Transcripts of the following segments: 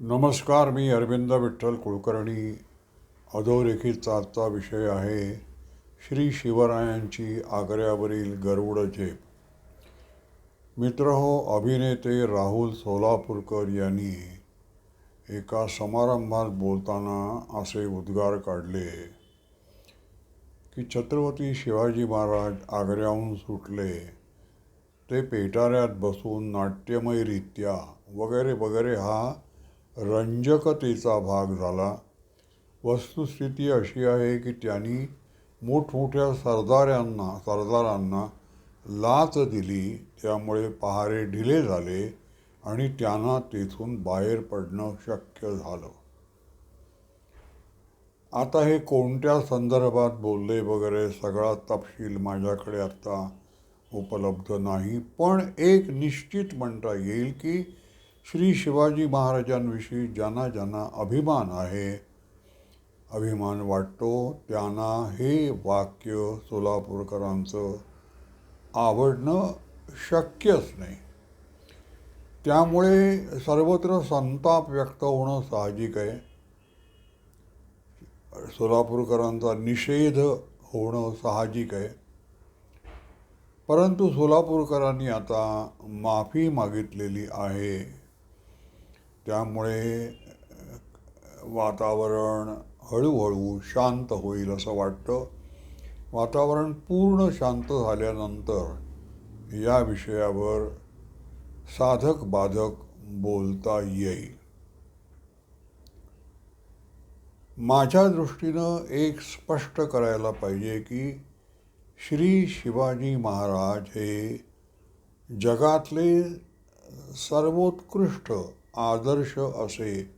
नमस्कार मी अरविंद विठ्ठल कुलकर्णी. अधोरेखितचा आजचा विषय आहे श्री शिवरायांची आग्र्यावरील गरुड झेप. मित्र हो अभिनेते राहुल सोलापूरकर यांनी एका समारंभात बोलताना असे उद्गार काढले की छत्रपती शिवाजी महाराज आग्र्याहून सुटले. ते पेटाऱ्यात बसून नाट्यमयरित्या वगैरे वगैरे हा रंजकतेचा भाग झाला. वस्तुस्थिती अशी आहे की त्यांनी मोठमोठ्या सरदारांना सरदारांना लाच दिली त्यामुळे पहारे ढिले झाले आणि त्यांना तेथून बाहेर पडणं शक्य झालं. आता हे कोणत्या संदर्भात बोलले वगैरे सगळा तपशील माझ्याकडे आत्ता उपलब्ध नाही पण एक निश्चित म्हणता येईल की श्री शिवाजी महाराजांविषयी ज्यांना ज्यांना अभिमान आहे. अभिमान वाटतो त्यांना हे वाक्य सोलापूरकरांचं आवडणं शक्यच नाही. त्यामुळे सर्वत्र संताप व्यक्त होणं साहजिक आहे. सोलापूरकरांचा निषेध होणं साहजिक आहे. परंतु सोलापूरकरांनी आता माफी मागितलेली आहे. त्यामुळे वातावरण हळूहळू शांत होईल असं वाटतं. वातावरण पूर्ण शांत झाल्यानंतर या विषयावर साधक बाधक बोलता येईल. माझ्या दृष्टीनं एक स्पष्ट करायला पाहिजे की श्री शिवाजी महाराज हे जगातले सर्वोत्कृष्ट आदर्श असे.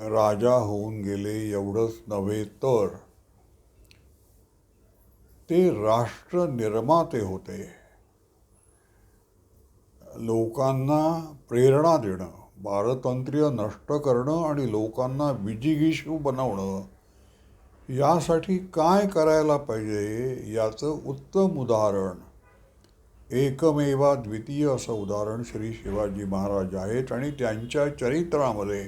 राजा होऊन गेले एवढंच नव्हे तर. ते राष्ट्र निर्माते होते. लोकांना प्रेरणा देणं पारतंत्र्य नष्ट करणं आणि लोकांना विजिगीषू बनवणं यासाठी काय करायला पाहिजे याचं उत्तम उदाहरण एकमेवा द्वितीय असं उदाहरण श्री शिवाजी महाराज आहेत आणि त्यांच्या चरित्रामध्ये.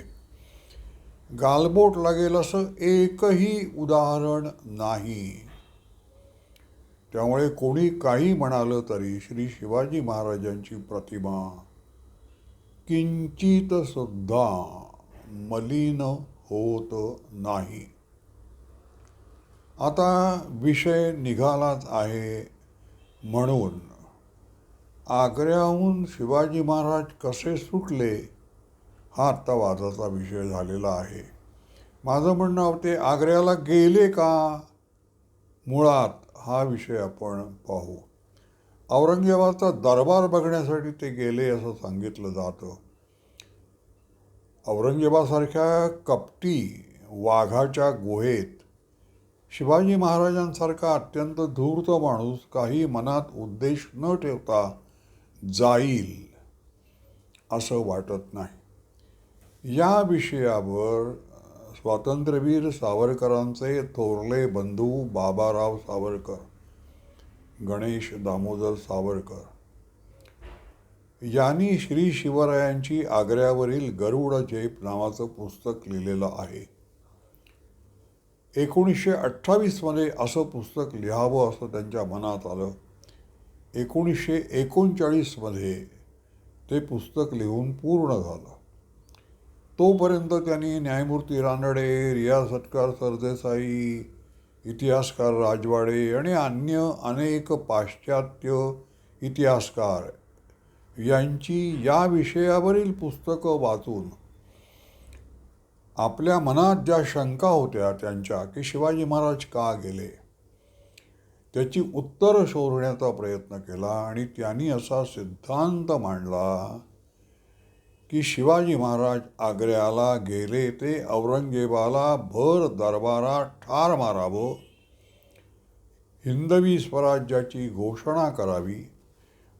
गालबोट लागेल असं एकही उदाहरण नाही. त्यामुळे कोणी काही म्हणालं तरी श्री शिवाजी महाराजांची प्रतिमा किंचित सुद्धा मलिन होत नाही. आता विषय निघालाच आहे म्हणून आग्र्याहून शिवाजी महाराज कसे सुटले हा आत्ता वादाचा विषय झालेला आहे. माझं म्हणणं ते आग्र्याला गेले का? मुळात हा विषय आपण पाहू. औरंगजेबाचा दरबार बघण्यासाठी ते गेले असं सांगितलं जातं. औरंगजेबासारख्या कपटी वाघाच्या गुहेत शिवाजी महाराजांसारखा अत्यंत धूर्त माणूस काही मनात उद्देश न ठेवता जाईल असं वाटत नाही. या विषयावर स्वातंत्र्यवीर सावरकरांचे थोरले बंधू बाबाराव सावरकर गणेश दामोदर सावरकर यांनी श्री शिवरायांची आग्र्यावरील गरुड झेप नावाचं पुस्तक लिहिलेलं आहे. एकोणीसशे अठ्ठावीसमध्ये असं पुस्तक लिहावं असं त्यांच्या मनात आलं. एकोणीसशे एकोणचाळीसमध्ये ते पुस्तक लिहून पूर्ण झालं. तोपर्यंत त्यांनी न्यायमूर्ती रानडे रिया सत्कार सरदेसाई इतिहासकार राजवाडे आणि अन्य अनेक पाश्चात्य इतिहासकार यांची या विषयावरील पुस्तकं वाचून आपल्या मनात ज्या शंका होत्या त्यांच्या की शिवाजी महाराज का गेले? त्याची उत्तरं शोधण्याचा प्रयत्न केला आणि त्यांनी असा सिद्धांत मांडला की शिवाजी महाराज आग्र्याला गेले ते औरंगजेबाला भर दरबारात ठार मारावं. हिंदवी स्वराज्याची घोषणा करावी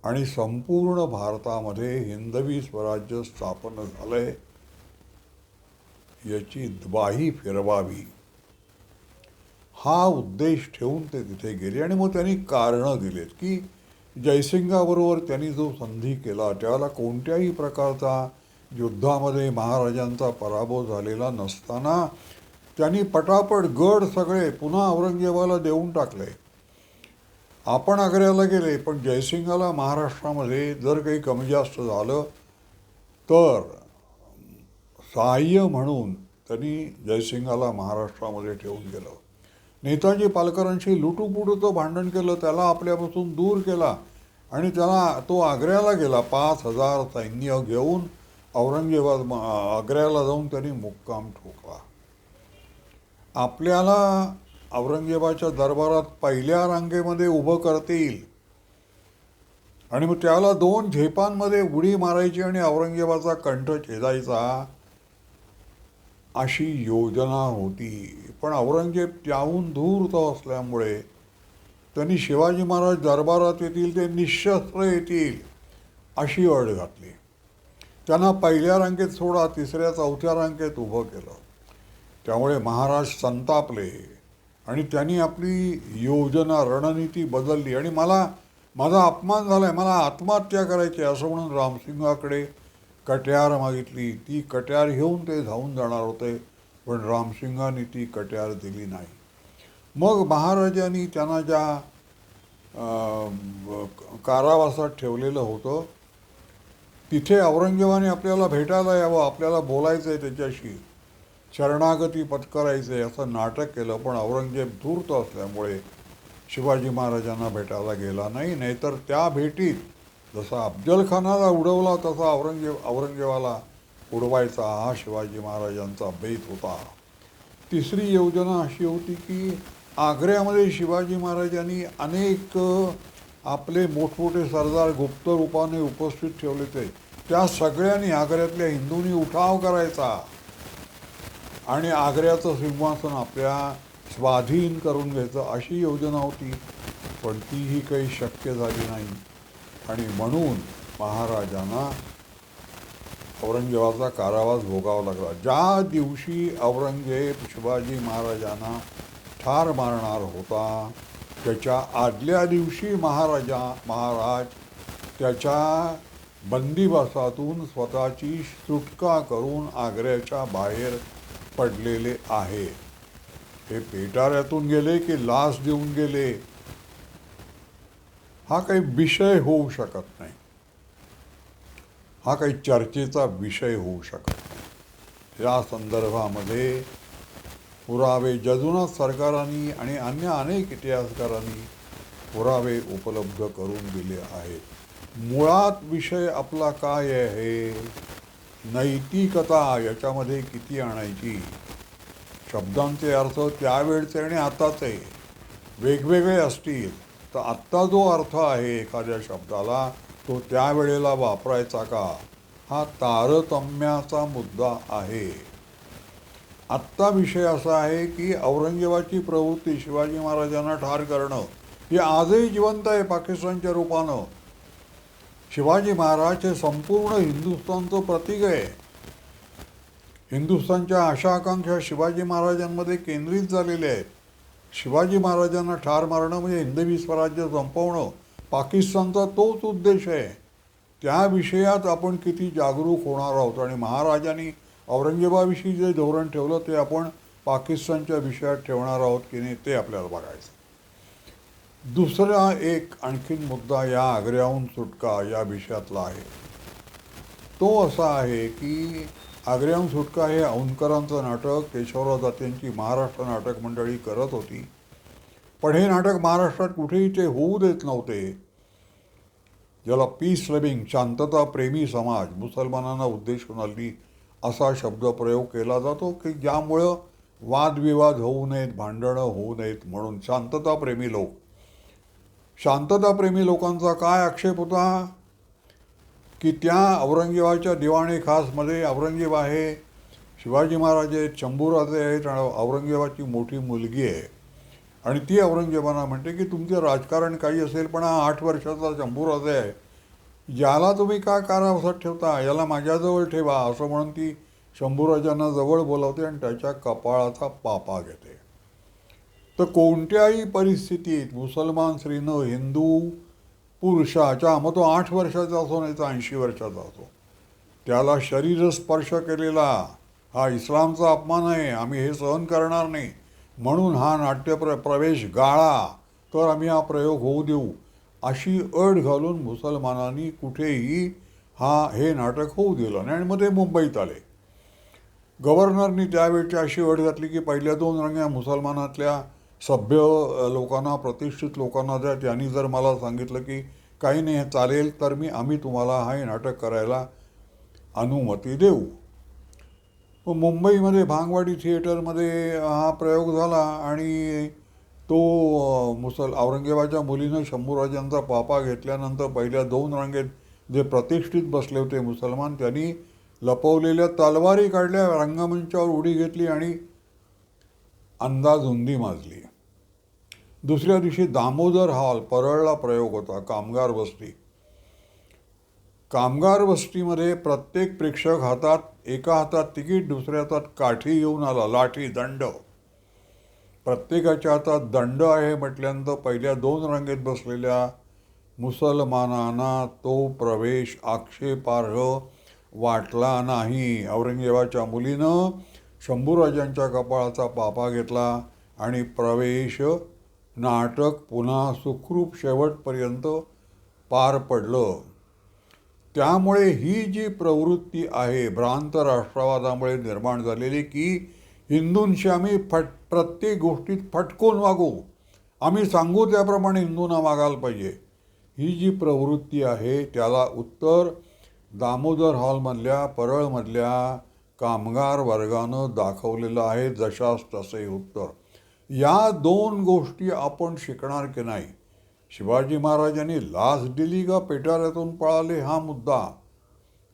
आणि संपूर्ण भारतामध्ये हिंदवी स्वराज्य स्थापन झालंय याची द्वाही फिरवावी. हा उद्देश ठेवून ते तिथे गेले आणि मग त्यांनी कारणं दिलेत की जयसिंगाबरोबर त्यांनी जो संधी केला त्याला कोणत्याही प्रकारचा युद्धामध्ये महाराजांचा पराभव झालेला नसताना त्यांनी पटापट गड सगळे पुन्हा औरंगजेबाला देऊन टाकले. आपण आग्र्याला गेले पण जयसिंगाला महाराष्ट्रामध्ये जर काही कमी जास्त झालं तर सहाय्य म्हणून त्यांनी जयसिंगाला महाराष्ट्रामध्ये ठेवून गेलं. नेताजी पालकरांशी लुटूपुटूचं भांडण केलं त्याला आपल्यापासून दूर केला आणि त्याला तो आग्र्याला गेला. पाच हजार सैन्य घेऊन औरंगजेबाद आग्र्याला जाऊन त्यांनी मुक्काम ठोकला. आपल्याला औरंगजेबाच्या दरबारात पहिल्या रांगेमध्ये उभं करतील. आणि मग त्याला दोन झेपांमध्ये उडी मारायची आणि औरंगजेबाचा कंठ छेदायचा. अशी योजना होती. पण औरंगजेब त्याहून धूर्त असल्यामुळे त्यांनी शिवाजी महाराज दरबारात येतील ते निशस्त्र येतील अशी अट घातली. त्यांना पहिल्या रांगेत सोडा तिसऱ्या चौथ्या रांगेत उभं केलं. त्यामुळे महाराज संतापले आणि त्यांनी आपली योजना रणनीती बदलली. आणि मला माझा अपमान झाला आहे मला आत्महत्या करायची आहे असं म्हणून रामसिंगाकडे कट्यार मागितली ती कट्यार घेऊन ते धावून जाणार होते पण रामसिंगाने ती कट्यार दिली नाही. मग महाराजांनी त्यांना ज्या कारावासात ठेवलेलं होतं तिथे औरंगजेबाने आपल्याला भेटायला यावं आपल्याला बोलायचं आहे त्याच्याशी शरणागती पत्करायचं आहे असं नाटक केलं पण औरंगजेब धूर्त असल्यामुळे शिवाजी महाराजांना भेटायला गेला नाही नाहीतर त्या भेटीत जसा अफजलखानाला उडवला तसा औरंगजेब औरंगजेबाला उडवायचा हा शिवाजी महाराजांचा बेत होता. तिसरी योजना अशी होती की आग्र्यामध्ये शिवाजी महाराजांनी अनेक आपले मोठमोठे सरदार गुप्त रूपाने उपस्थित ठेवले ते. त्या सगळ्यांनी आग्र्यातल्या हिंदूंनी उठाव करायचा. आणि आग्र्याचं सिंहासन आपल्या स्वाधीन करून घ्यायचं अशी योजना होती. पण तीही काही शक्य झाली नाही. आणि म्हणून महाराजांना औरंगजेबाचा कारावास भोगावा लागला. ज्या दिवशी औरंगजेब शिवाजी महाराजांना ठार मारणार होता त्याच्या आदल्या दिवशी महाराजा महाराज त्याच्या बंदिवासातून स्वतःची सुटका करून आग्र्याच्या बाहेर पडलेले आहे हे पेटाऱ्यातून गेले की लाच देऊन गेले? हा काही विषय होऊ शकत नाही. हा काही चर्चेचा विषय होऊ शकत नाही. या संदर्भामध्ये पुरावे जजुनाथ सरकारांनी आणि अन्य अनेक इतिहासकारांनी पुरावे उपलब्ध करून दिले आहेत. मुळात विषय आपला काय आहे? नैतिकता याच्यामध्ये किती आणायची? शब्दांचे अर्थ त्यावेळचे आणि आताचे वेगवेगळे असतील. तर आत्ता जो अर्थ आहे एखाद्या शब्दाला तो त्यावेळेला वापरायचा का? हा तारतम्याचा मुद्दा आहे. आत्ता विषय असा आहे की औरंगजेबाची प्रवृत्ती शिवाजी महाराजांना ठार करणं हे आजही जिवंत आहे पाकिस्तानच्या रूपानं. शिवाजी महाराज हे संपूर्ण हिंदुस्थानचं प्रतीक आहे. हिंदुस्थानच्या आशा आकांक्षा शिवाजी महाराजांमध्ये केंद्रित झालेल्या आहेत. शिवाजी महाराजांना ठार मारणं म्हणजे हिंदवी स्वराज्य संपवणं पाकिस्तानचा तोच उद्देश आहे. त्या विषयात आपण किती जागरूक होणार आहोत आणि महाराजांनी औरंगजेबाविषयी जे धोरण ठेवलं ते आपण पाकिस्तानच्या विषयात ठेवणार आहोत की नाही ते आपल्याला बघायचं दुसरा एक आणखीन मुद्दा या आग्र्याहून सुटका या विषयातला आहे. तो असा आहे की आग्र्याहून सुटका हे औंधकरांचं नाटक केशवराव दात्यांची महाराष्ट्र नाटक मंडळी करत होती. पण हे नाटक महाराष्ट्रात कुठेही ते होऊ देत नव्हते. ज्याला पीस लविंग शांतता प्रेमी समाज मुसलमानांना उद्देशून हल्ली असा शब्दप्रयोग केला जातो की ज्यामुळं वादविवाद होऊ नयेत भांडणं होऊ नयेत म्हणून शांतताप्रेमी लोक. शांतताप्रेमी लोकांचा काय आक्षेप होता? की त्या औरंगजेबाच्या दिवाणी खासमध्ये औरंगजेब आहे शिवाजी महाराज आहेत शंभूराजे आहेत आणि औरंगजेबाची मोठी मुलगी आहे. आणि ती औरंगजेबांना म्हणते की तुमचं राजकारण काही असेल पण हा आठ वर्षाचा शंभूराजे आहे. याला तुम्ही का कारावासात ठेवता? याला माझ्याजवळ ठेवा असं म्हणून ती शंभूराजांना जवळ बोलावते आणि त्याच्या कपाळाचा पापा घेते. तर कोणत्याही परिस्थितीत मुसलमान स्त्रीनं हिंदू पुरुषाच्या मग तो आठ वर्षाचा असो नाही तर ऐंशी वर्षाचा असो. त्याला शरीर स्पर्श केलेला हा इस्लामचा अपमान आहे आम्ही हे सहन करणार नाही. म्हणून हा नाट्य प्र प्रवेश गाळा तर आम्ही हा प्रयोग होऊ देऊ. अशी अट घालून मुसलमानांनी कुठेही हा हे नाटक होऊ दिलं नाही. आणि मग ते मुंबईत आले. गव्हर्नरनी त्यावेळची अशी अट घातली की पहिल्या दोन रंग्या मुसलमानातल्या सभ्य लोकांना प्रतिष्ठित लोकांना द्या त्यांनी जर मला सांगितलं की काही नाही चालेल तर मी आम्ही तुम्हाला हे नाटक करायला अनुमती देऊ. मग मुंबईमध्ये भांगवाडी थिएटरमध्ये हा प्रयोग झाला आणि तो मुसल औरंगजेबाच्या मुलीनं शंभूराजांचा पापा घेतल्यानंतर पहिल्या दोन रांगेत जे प्रतिष्ठित बसले होते मुसलमान त्यांनी लपवलेल्या तलवारी काढल्या रंगमंचावर उडी घेतली आणि अंदाजुंदी माजली. दुसऱ्या दिवशी दामोदर हॉल परळला प्रयोग होता कामगार वस्ती. कामगार वस्तीमध्ये प्रत्येक प्रेक्षक हातात एका हातात तिकीट दुसऱ्या हातात काठी येऊन आला लाठी दंड. प्रत्येकाच्या हातात दंड आहे म्हटल्यानंतर पहिल्या दोन रांगेत बसलेल्या मुसलमानांना तो प्रवेश आक्षेपार्ह वाटला नाही. औरंगजेबाच्या मुलीनं शंभूराजांच्या कपाळाचा पापा घेतला आणि प्रवेश नाटक पुन्हा सुखरूप शेवटपर्यंत पार पडलं. त्यामुळे ही जी प्रवृत्ती आहे भ्रांत राष्ट्रवादामुळे निर्माण झालेली की हिंदूंशी आम्ही फट प्रत्येक गोष्टीत फटकून वागू. आम्ही सांगू त्याप्रमाणे हिंदूंना वागायला पाहिजे. ही जी प्रवृत्ती आहे त्याला उत्तर दामोदर हॉलमधल्या परळमधल्या कामगार वर्गानं दाखवलेलं आहे जशास तसे उत्तर. या दोन गोष्टी आपण शिकणार की नाही? शिवाजी महाराजांनी लाच दिली का पेटाऱ्यातून पळाले हा मुद्दा?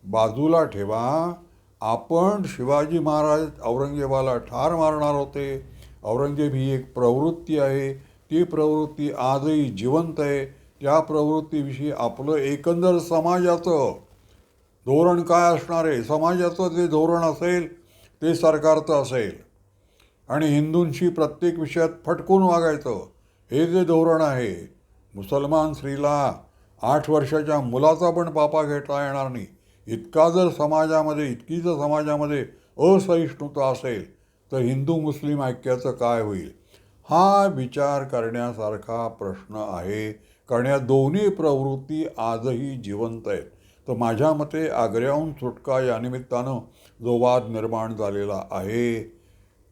बाजूला ठेवा. आपण शिवाजी महाराज औरंगजेबाला ठार मारणार होते. औरंगजेब ही एक प्रवृत्ती आहे. ती प्रवृत्ती आजही जिवंत आहे. त्या प्रवृत्तीविषयी आपलं एकंदर समाजाचं धोरण काय असणार आहे? समाजाचं जे धोरण असेल ते सरकारचं असेल. आणि हिंदूंशी प्रत्येक विषयात फटकून वागायचं हे जे धोरण आहे मुसलमान स्त्रीला आठ वर्षाच्या मुलाचा पण पापा घेता येणार नाही. इतका जर समाजामध्ये इतकी जर समाजामध्ये असहिष्णुता असेल तर हिंदू मुस्लिम ऐक्याचं काय होईल? हा विचार करण्यासारखा प्रश्न आहे. कारण या दोन्ही प्रवृत्ती आजही जिवंत आहेत. तर माझ्या मते आग्र्याहून सुटका या निमित्तानं जो वाद निर्माण झालेला आहे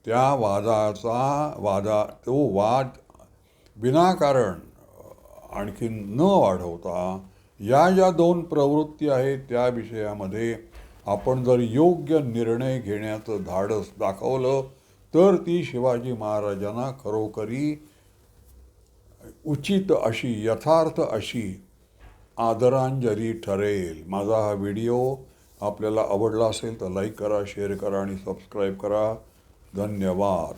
त्या वादाचा वादा तो वाद विनाकारण आणखीन न वाढवता या ज्या दोन प्रवृत्ती आहेत त्या विषयामध्ये आपण जर योग्य निर्णय घेण्याचं धाडस दाखवलं तर ती शिवाजी महाराजांना खरोखरी उचित अशी यथार्थ अशी आदरांजली ठरेल. माझा हा व्हिडिओ आपल्याला आवडला असेल तर लाईक करा शेअर करा आणि सबस्क्राईब करा. धन्यवाद.